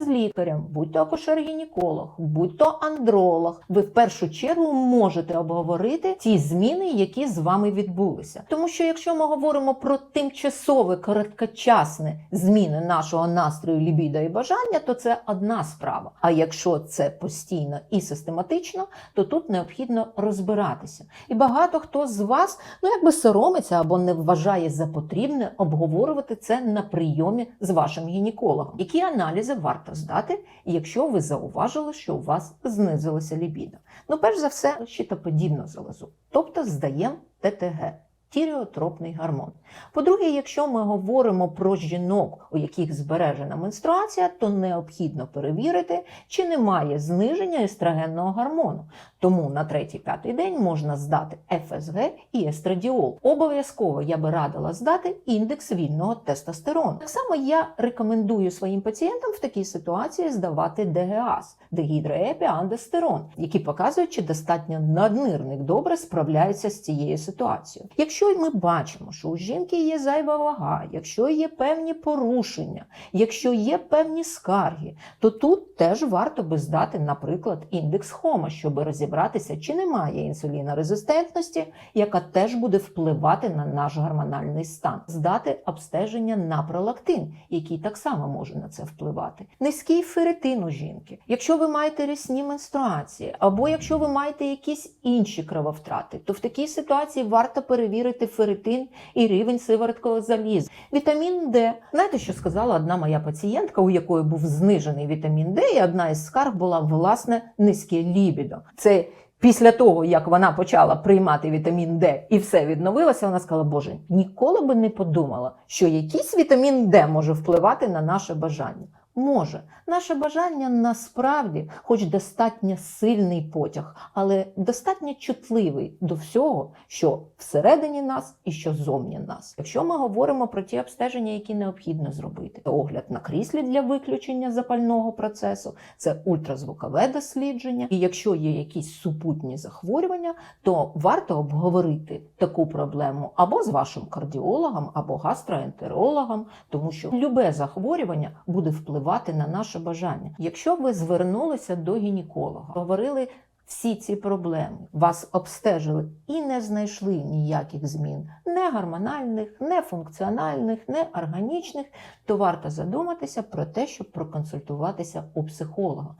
з лікарем, будь то акушер-гінеколог, будь то андролог, ви в першу чергу можете обговорити ті зміни, які з вами відбулися. Тому що якщо ми говоримо про тимчасове короткочасне зміни нашого настрою, лібіда і бажання, то це одна справа. А якщо це постійно і систематично, то тут необхідно розбиратися. І багато хто з вас ну якби соромиться або не вважає за потрібне обговорювати це на прийомі з вашим гінекологом. Які аналізи варто здати, якщо ви зауважили, що у вас знизилася лібіда? Ну, перш за все, щитоподібну залозу, тобто здаємо ТТГ. Тіріотропний гормон. По-друге, якщо ми говоримо про жінок, у яких збережена менструація, то необхідно перевірити, чи немає зниження естрогенного гормону. Тому на третій-п'ятий день можна здати ФСГ і естрадіол. Обов'язково я би радила здати індекс вільного тестостерону. Так само я рекомендую своїм пацієнтам в такій ситуації здавати ДГАС дегідроепіандестерон, які показують, чи достатньо наднирник добре справляється з цією ситуацією. Якщо ми бачимо, що у жінки є зайва вага, якщо є певні порушення, якщо є певні скарги, то тут теж варто би здати, наприклад, індекс Хома, щоб розібратися, чи немає інсулінорезистентності, яка теж буде впливати на наш гормональний стан, здати обстеження на пролактин, який так само може на це впливати. Низький ферритин у жінки. Якщо ви маєте рясні менструації, або якщо ви маєте якісь інші крововтрати, то в такій ситуації варто перевірити ферритин і рівень сивороткового заліза. Вітамін Д. Знаєте, що сказала одна моя пацієнтка, у якої був знижений вітамін Д, і одна із скарг була власне низьке лібідо. Це Після того, як вона почала приймати вітамін Д і все відновилося, вона сказала: Боже, ніколи би не подумала, що якийсь вітамін Д може впливати на наше бажання. Може, наше бажання насправді, хоч достатньо сильний потяг, але достатньо чутливий до всього, що всередині нас і що зовні нас. Якщо ми говоримо про ті обстеження, які необхідно зробити, огляд на кріслі для виключення запального процесу, це ультразвукове дослідження. І якщо є якісь супутні захворювання, то варто обговорити таку проблему або з вашим кардіологом, або гастроентерологом, тому що любе захворювання буде впливати на наше бажання. Якщо ви звернулися до гінеколога, говорили всі ці проблеми, вас обстежили і не знайшли ніяких змін, не гормональних, не функціональних, не органічних, то варто задуматися про те, щоб проконсультуватися у психолога.